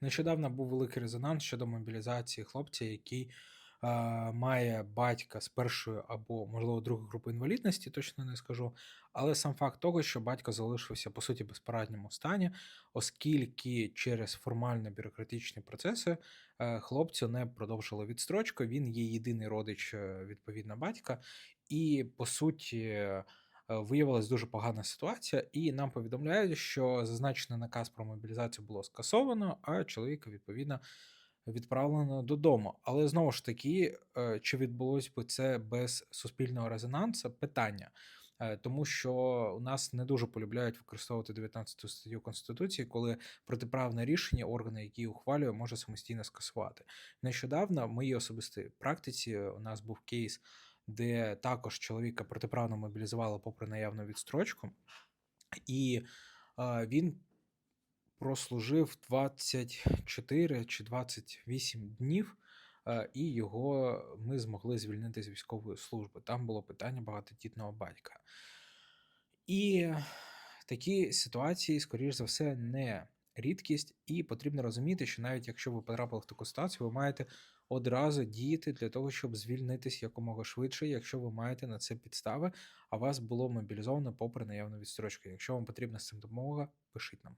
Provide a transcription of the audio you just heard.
Нещодавно був великий резонанс щодо мобілізації хлопця, який е, має батька з першої або, можливо, другої групи інвалідності, точно не скажу. Але сам факт того, що батько залишився по суті безпорадньому стані, оскільки через формально-бюрократичні процеси е, хлопцю не продовжили відстрочку. Він є єдиний родич е, відповідно батька, і по суті. Е, Виявилась дуже погана ситуація, і нам повідомляють, що зазначений наказ про мобілізацію було скасовано, а чоловіка відповідно відправлено додому. Але знову ж таки, е, чи відбулось би це без суспільного резонансу? Питання. Е, Тому що у нас не дуже полюбляють використовувати 19 статтю Конституції, коли протиправне рішення органи, які ухвалює, може самостійно скасувати. Нещодавно в моїй особистій практиці у нас був кейс, де також чоловіка протиправно мобілізували попри наявну відстрочку, і він прослужив 24 чи 28 днів, і його ми змогли звільнити з військової служби. Там було питання багатодітного батька. І такі ситуації, скоріш за все, не рідкість, і потрібно розуміти, що навіть якщо ви потрапили в таку ситуацію, ви маєте одразу діяти для того, щоб звільнитись якомога швидше, якщо ви маєте на це підстави, а вас було мобілізовано попри наявну відстрочку. Якщо вам потрібна з цим допомога, пишіть нам.